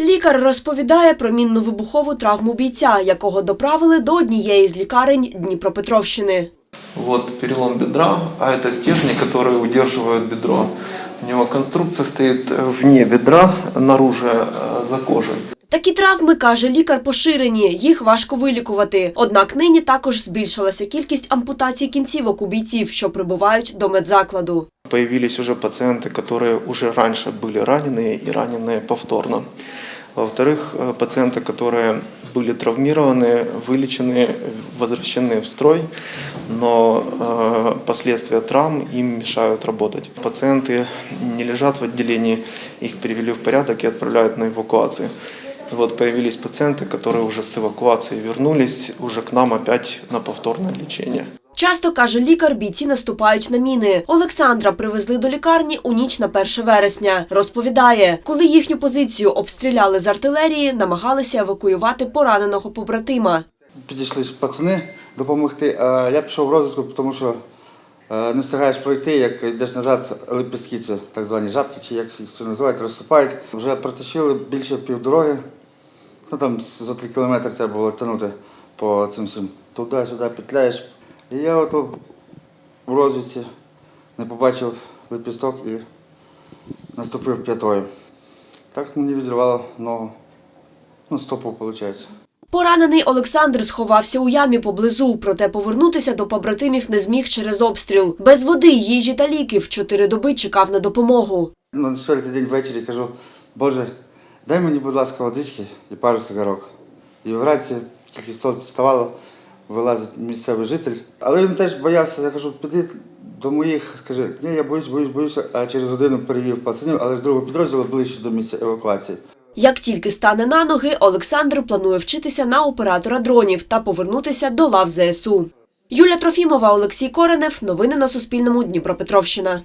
Лікар розповідає про мінно-вибухову травму бійця, якого доправили до однієї з лікарень Дніпропетровщини. Вот перелом бедра, а это стержни, которые удерживают бедро. У него конструкция стоит э, вне бедра, наружу э, за кожей. Такі травми, каже лікар, поширені, їх важко вилікувати. Однак нині також збільшилася кількість ампутацій кінцівок у бійців, що прибувають до медзакладу. Появились уже пациенты, которые уже раньше были ранены и ранены повторно. Во-вторых, э, пациенты, которые были травмированы, вылечены, возвращены в строй, но э, последствия травм им мешают работать. Пациенты не лежат в отделении, их перевели в порядок и отправляют на эвакуацию. И вот появились пациенты, которые уже с эвакуации вернулись уже к нам опять на повторное лечение. Часто, каже лікар, бійці наступають на міни. Олександра привезли до лікарні у ніч на 1 вересня. Розповідає, коли їхню позицію обстріляли з артилерії, намагалися евакуювати пораненого побратима. Підійшли пацани допомогти. Я пішов в розвитку, тому що е, не встигаєш пройти, як йдеш назад, лепестки, це так звані жабки, чи як їх це називають, розсипають. Вже протащили більше півдороги. Ну там за три кілометри треба було тягнути по цим всім. Туди-сюди петляєш. І я ото в розвідці не побачив лепісток і наступив п'ятою. Так мені відривало ногу. Ну, стопу, виходить. Поранений Олександр сховався у ямі поблизу, проте повернутися до побратимів не зміг через обстріл. Без води, їжі та ліків чотири доби чекав на допомогу. Ну, на четвертий день ввечері кажу, Боже, дай мені, будь ласка, водички і пару сигарок. І вранці, тільки сонце вставало, вилазить місцевий житель. Але він теж боявся, я кажу, піди до моїх, скажи, ні, я боюсь, боюсь, боюся, а через годину перевів пацанів, але з другого підрозділу ближче до місця евакуації. Як тільки стане на ноги, Олександр планує вчитися на оператора дронів та повернутися до лав ЗСУ. Юля Трофімова, Олексій Коренев. Новини на Суспільному. Дніпропетровщина.